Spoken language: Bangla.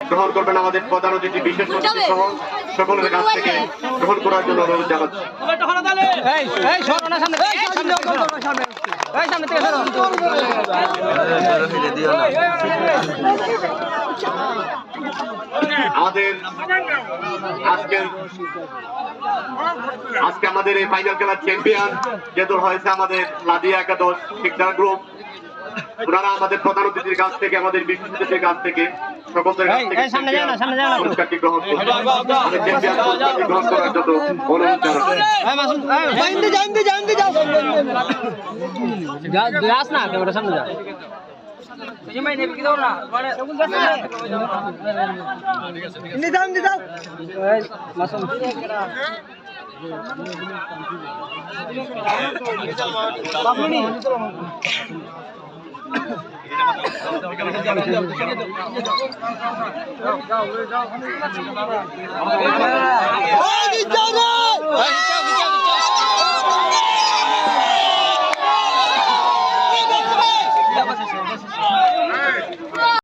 গ্রহণ করবেন আমাদের প্রধান অতিথি বিশেষ অতিথি সহ সকলের কাছ থেকে গ্রহণ করার জন্য অনুরোধ জানাচ্ছি। এই এই সরো না সামনে। এই সামনে সামনে। এই সামনে থেকে সরো। আমাদের আজকের আজকে আমাদের এই ফাইনাল খেলার চ্যাম্পিয়ন যে দল হয়েছে আমাদের লাদিয়া একাদশ শিকদার গ্রুপ ওনারা আমাদের প্রধান অতিথির কাছ থেকে আমাদের বিশেষ কাছ থেকে সকলের কাছ থেকে সামনে যাও সামনে যাও না। পুরস্কারটি গ্রহণ গ্রহণ করার জন্য অনুরোধ জানাচ্ছি। এই মাসুম এই জানতে জানতে জানতে যাও যা যাস না ক্যামেরা সামনে যা নিজাম নিজাম এই মাসুম বাবুনি ওই যাও রে